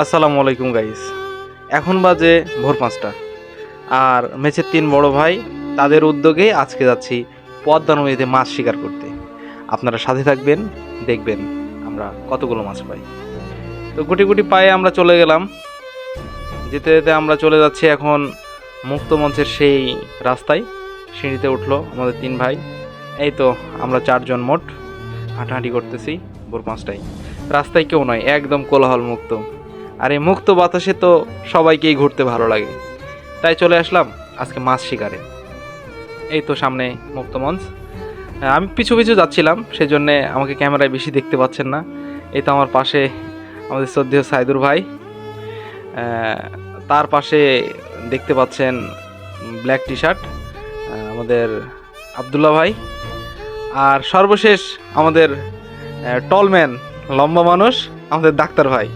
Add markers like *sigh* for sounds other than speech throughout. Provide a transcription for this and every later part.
আসসালামু আলাইকুম গাইস এখন বাজে ভোর পাঁচটা। আর মেচের তিন বড় ভাই, তাদের উদ্যোগে আজকে যাচ্ছি পদ্মা নদীতে মাছ শিকার করতে। আপনারা সাথে থাকবেন, দেখবেন আমরা কতগুলো মাছ পাই। তো গুটি গুটি পায়ে আমরা চলে গেলাম। যেতে যেতে আমরা চলে যাচ্ছি এখন মুক্ত মঞ্চের সেই রাস্তায়। সিঁড়িতে উঠল আমাদের তিন ভাই। এই তো, আমরা চারজন মোট। হাঁটাহাঁটি করতেছি, ভোর পাঁচটায়। রাস্তায় কেউ নয়, একদম কোলাহল মুক্ত আর এই মুক্ত বাতাসে তো সবাইকেই ঘুরতে ভালো লাগে। তাই চলে আসলাম আজকে মাছ শিকারে। এই তো সামনে মুক্ত মঞ্চ। আমি পিছু পিছু যাচ্ছিলাম সেই জন্যে আমাকে ক্যামেরায় বেশি দেখতে পাচ্ছেন না। এই তো আমার পাশে আমাদের শ্রদ্ধেয় সাইদুর ভাই। তার পাশে দেখতে পাচ্ছেন ব্ল্যাক টি শার্ট আমাদের আবদুল্লাহ ভাই। আর সর্বশেষ আমাদের টলম্যান লম্বা মানুষ, আমাদের ডাক্তার ভাই।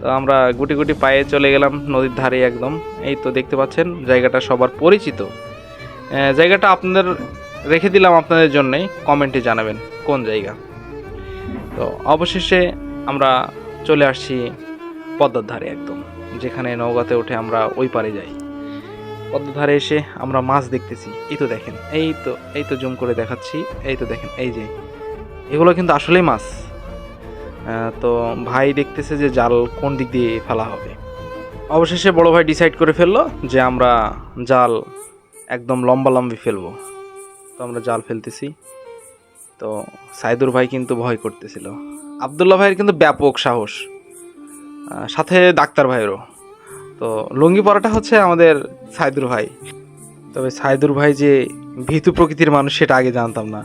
তো আমরা গুটি গুটি পায়ে চলে গেলাম নদীর ধারে একদম। এই তো দেখতে পাচ্ছেন, জায়গাটা সবার পরিচিত। জায়গাটা আপনাদের রেখে দিলাম আপনাদের জন্যই কমেন্টে জানাবেন কোন জায়গা। তো অবশেষে আমরা চলে আসছি পদ্মার ধারে একদম, যেখানে নৌকাতে উঠে আমরা ওই পারে যাই। পদ্মার ধারে এসে আমরা মাছ দেখতেছি। এই তো দেখেন, এই তো এই তো জুম করে দেখাচ্ছি। এই তো দেখেন, এই যে, এগুলো কিন্তু আসলেই মাছ। তো ভাই দেখতেছে যে জাল কোন দিক দিয়ে ফেলা হবে। অবশেষে বড় ভাই ডিসাইড করে ফেলল যে আমরা জাল একদম লম্বা লম্বি ফেলব। তো আমরা জাল ফেলতেছি। তো সাইদুর ভাই কিন্তু ভয় করতেছিল। আবদুল্লাহ ভাইয়ের কিন্তু ব্যাপক সাহস। সাথে ডাক্তার ভাইয়েরও। তো লুঙ্গি পরাটা হচ্ছে আমাদের সাইদুর ভাই। তবে সাইদুর ভাই যে ভীতু প্রকৃতির মানুষ, সেটা আগে জানতাম না।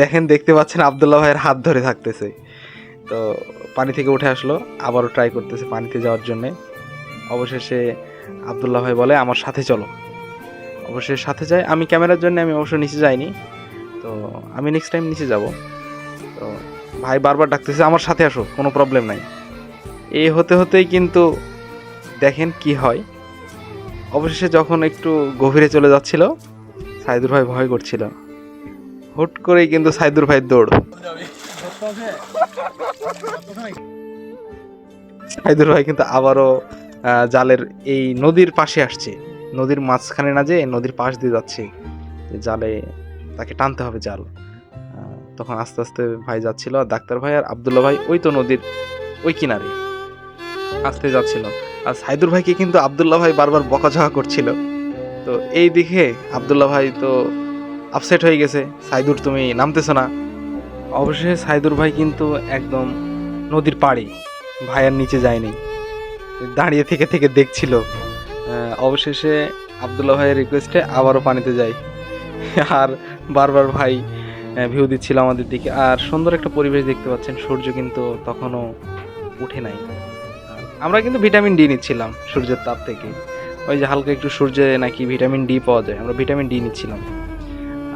দেখেন, দেখতে পাচ্ছেন আবদুল্লাহ ভাইয়ের হাত ধরে থাকতেছে। তো পানি থেকে উঠে আসলো, আবারও ট্রাই করতেছে পানিতে যাওয়ার জন্যে। অবশেষে আবদুল্লাহ ভাই বলে, আমার সাথে চলো। অবশ্যই সাথে যাই আমি ক্যামেরার জন্য, আমি অবশ্য নিচে যাইনি। তো আমি নেক্সট টাইম নিচে যাব। তো ভাই বারবার ডাকতেছে, আমার সাথে আসো, কোনো প্রবলেম নাই। এই হতে হতেই কিন্তু দেখেন কি হয়। অবশেষে যখন একটু গভীরে চলে যাচ্ছিল, সাইদুর ভাই ভয় করছিল। হুট করেই কিন্তু সাইদুর ভাই দৌড়। সাইদুর ভাই কিন্তু আবারও জালের এই নদীর পাশে আসছে। নদীর মাঝখানে না যে নদীর পাশ দিয়ে যাচ্ছে। জালে তাকে টানতে হবে জাল। তখন আস্তে আস্তে ভাই যাচ্ছিল। আর ডাক্তার ভাই আর আবদুল্লা ভাই ওই তো নদীর ওই কিনারে। আস্তে যাচ্ছিল। আর সাইদুর ভাইকে কিন্তু আবদুল্লাহ ভাই বারবার বকাঝকা করছিল। তো এই দিকে আবদুল্লাহ ভাই তো আপসেট হয়ে গেছে। সাইদুর, তুমি নামতেছো না। অবশেষে সাইদুর ভাই কিন্তু একদম নদীর পাড়ে ভাইয়ের নিচে যায়নি। দাঁড়িয়ে থেকে থেকে দেখছিল। অবশেষে আবদুল্লাহ ভাইয়ের রিকোয়েস্টে আবারও পানিতে যাই আর বারবার ভাই ভিউ দিচ্ছিল আমাদের দিকে। আর সুন্দর একটা পরিবেশ দেখতে পাচ্ছেন। সূর্য কিন্তু তখনও উঠে নাই। আমরা কিন্তু ভিটামিন ডি নিচ্ছিলাম সূর্যের তাপ থেকে। ওই যে হালকা একটু সূর্যে নাকি ভিটামিন ডি পাওয়া যায়, আমরা ভিটামিন ডি নিচ্ছিলাম।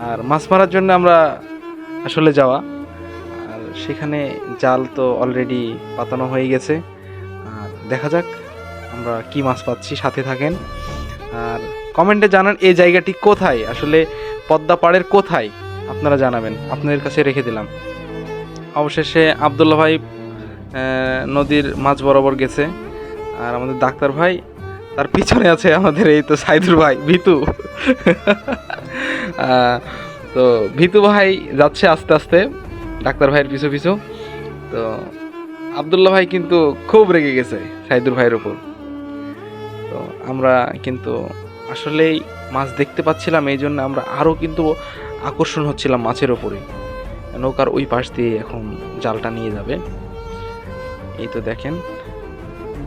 আর মাছ মারার জন্য আমরা আসলে যাওয়া। আর সেখানে জাল তো অলরেডি পাতানো হয়ে গেছে। আর দেখা যাক আমরা কি মাছ পাচ্ছি, সাথে থাকেন। আর কমেন্টে জানান এই জায়গাটি কোথায়? আসলে পদ্মা পাড়ের কোথায়? আপনারা জানাবেন। আপনাদের কাছে রেখে দিলাম। অবশেষে আবদুল্লা ভাই নদীর মাছ বরাবর গেছে। আর আমাদের ডাক্তার ভাই, তার পিছনে আছে আমাদের এই তো সাইদুর ভাই, ভিতু। *laughs* তো ভিতু ভাই যাচ্ছে আস্তে আস্তে, ডাক্তার ভাইয়ের পিছু পিছু। তো আবদুল্লাহ ভাই কিন্তু খুব রেগে গেছে সাইদুর ভাইয়ের উপর। তো আমরা কিন্তু আসলেই মাছ দেখতে পাচ্ছিলাম, এই জন্য আমরা আরও কিন্তু আকর্ষণ হচ্ছিলাম মাছের ওপরে নৌকার ওই পাশ দিয়ে এখন জালটা নিয়ে যাবে। এই তো দেখেন।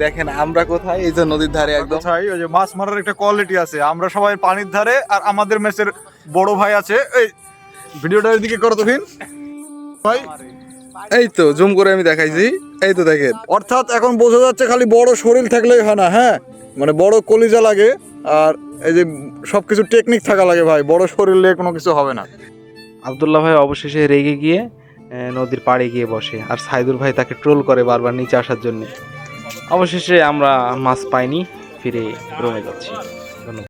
দেখেন আমরা কোথায়? এই যে নদীর ধারে একদম। কোথায়? ওই যে মাছ মারার একটা কোয়ালিটি আছে। আমরা সবাই পানির ধারে আর আমাদের মেসের বড় ভাই আছে। এই ভিডিওটার দিকে করো তো ভিন। ভাই এই তো জুম করে আমি দেখাইছি। এই তো দেখেন। অর্থাৎ এখন বোঝা যাচ্ছে খালি বড় শরীর থাকলেই হয় না হ্যাঁ? মানে বড় কলিজা লাগে আর এই যে সবকিছু টেকনিক থাকা লাগে ভাই। বড় শরীর নিয়ে কোনো কিছু হবে না। আবদুল্লাহ ভাই অবশেষে রেগে গিয়ে নদীর পাড়ে গিয়ে বসে। আর সাইদুর ভাই তাকে ট্রোল করে বারবার নিচে আসার জন্য। অবশেষে আমরা মাছ পাইনি, ফিরে রুমে যাচ্ছি।